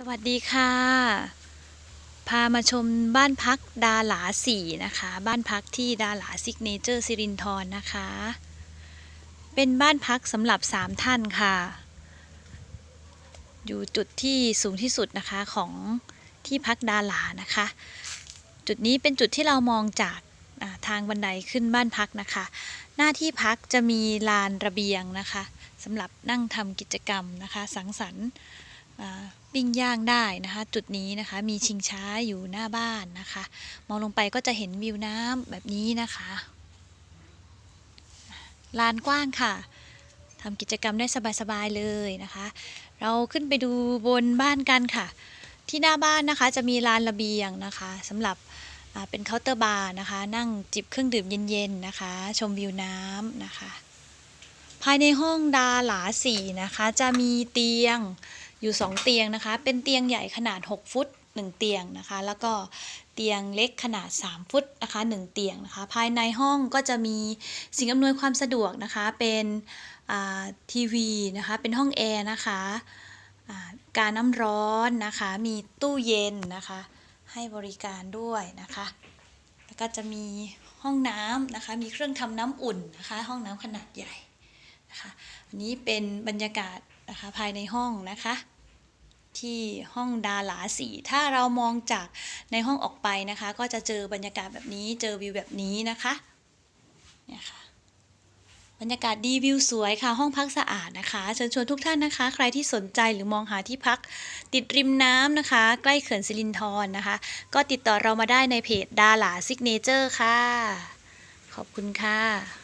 สวัสดีค่ะ พามาชมบ้านพักดาหลาสี่นะคะ บ้านพักที่ดาหลาซิกเนเจอร์สิรินทรนะคะ เป็นบ้านพักสำหรับสามท่านค่ะ อยู่จุดที่สูงที่สุดนะคะของที่พักดาหลานะคะ จุดนี้เป็นจุดที่เรามองจากทางบันไดขึ้นบ้านพักนะคะ หน้าที่พักจะมีลานระเบียงนะคะสำหรับนั่งทำกิจกรรมนะคะ สังสรรค์ ปิ้งย่างได้นะคะ จุดนี้นะคะมีชิงช้าอยู่หน้าบ้านนะคะ มองลงไปก็จะเห็นวิวน้ำแบบนี้นะคะลานกว้างค่ะทำกิจกรรมได้สบายๆเลยนะคะ เราขึ้นไปดูบนบ้านกันค่ะ ที่หน้าบ้านนะคะจะมีลานระเบียงนะคะสำหรับเป็นเคาน์เตอร์บาร์นะคะ นั่งจิบเครื่องดื่มเย็นๆนะคะ ชมวิวน้ำนะคะ ภายในห้องดาหลาสีนะคะ จะมีเตียง อยู่ 2 เตียงนะคะ เป็นเตียงใหญ่ขนาด 6 ฟุต 1 เตียงนะคะ แล้วก็เตียงเล็กขนาด 3 ฟุตนะคะ 1 เตียงนะคะ ภายในห้องก็จะมีสิ่งอำนวยความสะดวกนะคะ เป็นทีวีนะคะ เป็นห้องแอร์นะคะการน้ำร้อนนะคะ มีตู้เย็นนะคะ ให้บริการด้วยนะคะ แล้วก็จะมีห้องน้ำนะคะ มีเครื่องทำน้ำอุ่นนะคะ ห้องน้ำขนาดใหญ่นะคะ อันนี้เป็นบรรยากาศนะคะภายในห้องนะคะ ที่ห้องดาหลาสีถ้าเรามองจากในห้องออกไปนะคะ ก็จะเจอบรรยากาศแบบนี้เจอวิวแบบนี้นะคะเนี่ยค่ะบรรยากาศดีวิวสวยค่ะ ห้องพักสะอาดนะคะเชิญชวนทุกท่านนะคะ ใครที่สนใจหรือมองหาที่พักติดริมน้ำนะคะ ใกล้เขื่อนสิรินธรนะคะ ก็ติดต่อเรามาได้ในเพจดาหลาซิกเนเจอร์ค่ะ ขอบคุณค่ะ